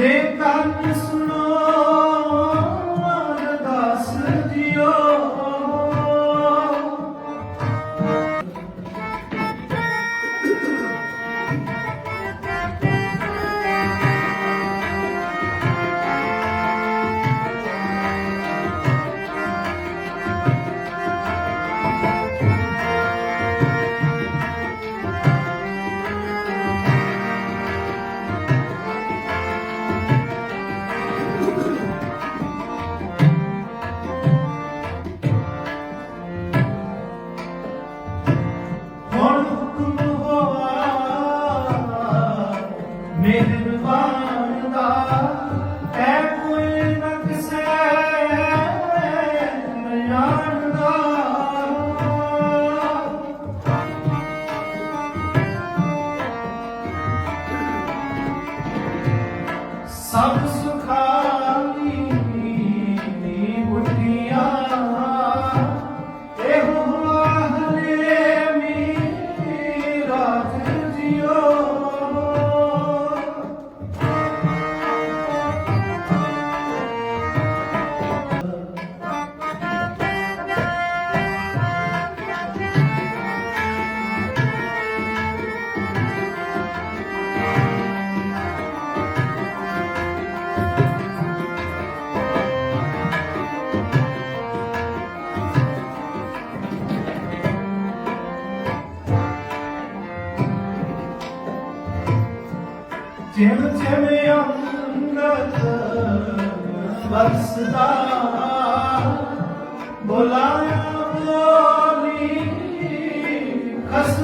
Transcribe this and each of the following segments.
내 gym gym ਅੰਮ੍ਰਿਤ ਵਰਸਦਾ। ਬੁਲਾਇਆ ਬੋਲੀ ਖਸ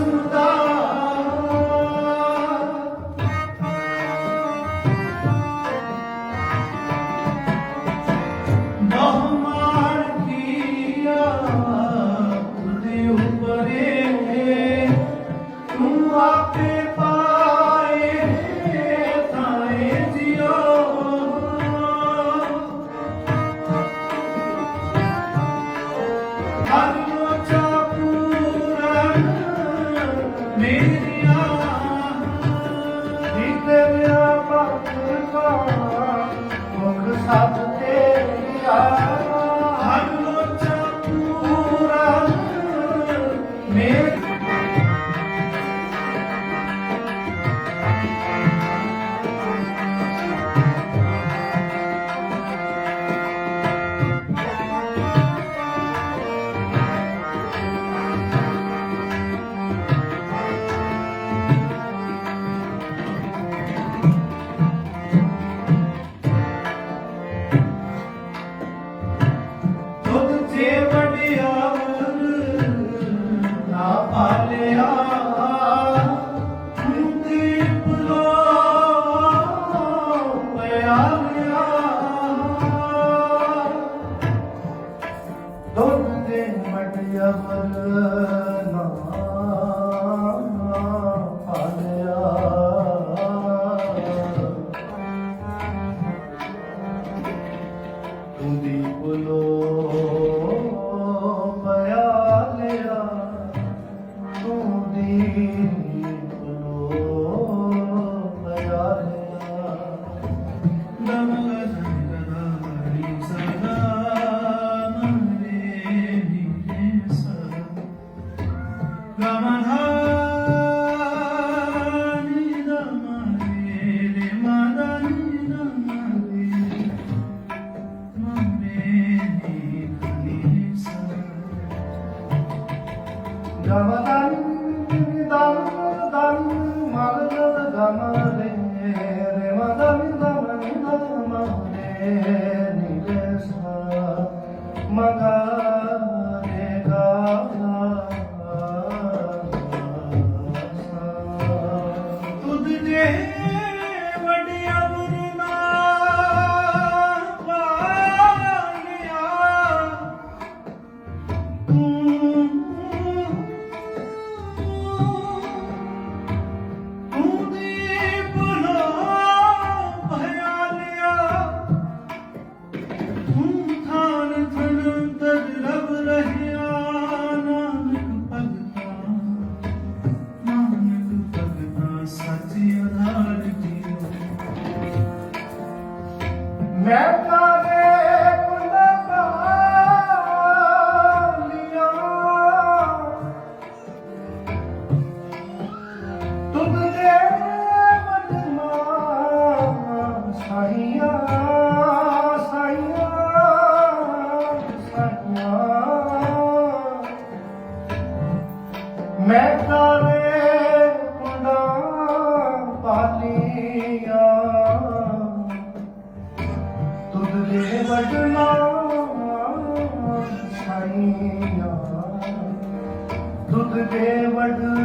ਮੈਂ ਕਾਲੇ ਕੁੰਡਾਂ ਪਾਲੀਆਂ। ਤੁਧ ਦੇ ਵਟਨਾ ਸਾਈਆਂ ਤੁਧ ਦੇ ਵਟਨਾ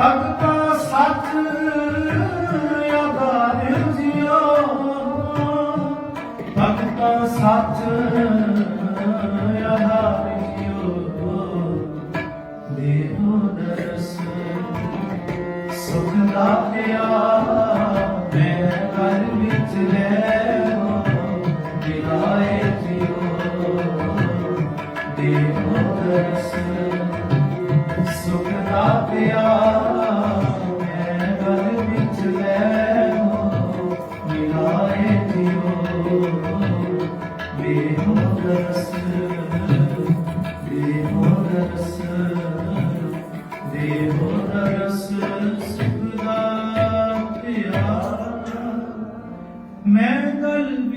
ਭਗਤਾ ਸੱਚ ਆਧਾਰ ਸੱਚ ਆਧਾਰ ਜਿਉ ਦੇਹੋ ਦਰਸ ਮੈਂ ਕਰ ਲੈ ਹੋ ਦਿਲਾਏ ਜਿਉ ਦੇਹੋ ਦਰਸ ਮੈਂ ਗਲਤ